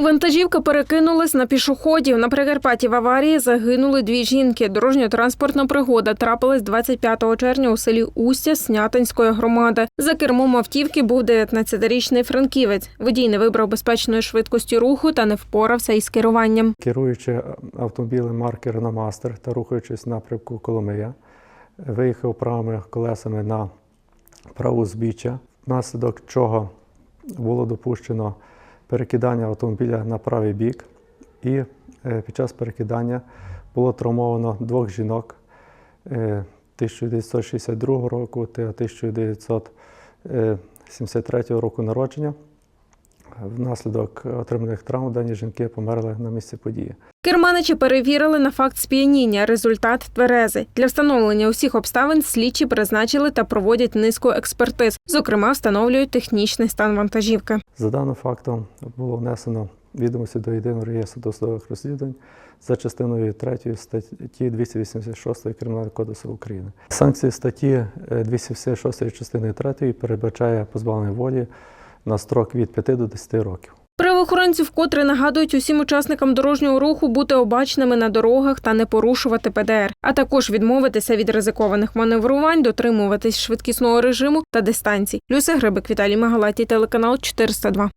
Вантажівка перекинулась на пішоходів. На Прикарпатті в аварії загинули дві жінки. Дорожньо-транспортна пригода трапилась 25 червня у селі Устя Снятинської громади. За кермом автівки був 19-річний франківець. Водій не вибрав безпечної швидкості руху та не впорався із керуванням. Керуючи автомобілем марки Master та рухаючись в напрямку Коломия, виїхав правими колесами на праву збіччя, внаслідок чого було допущено перекидання автомобіля на правий бік, і е, під час перекидання було травмовано двох жінок е, 1962 року та 1973 року народження. Внаслідок отриманих травм дані жінки померли на місці події. Керманичі перевірили на факт сп'яніння. Результат тверезий. Для встановлення усіх обставин слідчі призначили та проводять низку експертиз. Зокрема, встановлюють технічний стан вантажівки. За даним фактом було внесено відомості до єдиного реєстру досудових розслідувань за частиною 3 статті 286 Кримінального кодексу України. Санкції статті е, 286 частини 3 передбачає позбавлення волі на строк від 5 до 10 років. Правоохоронці вкотре нагадують усім учасникам дорожнього руху бути обачними на дорогах та не порушувати ПДР, а також відмовитися від ризикованих маневрувань, дотримуватись швидкісного режиму та дистанцій. Люся Грибик, Віталій Магалаті, телеканал 402.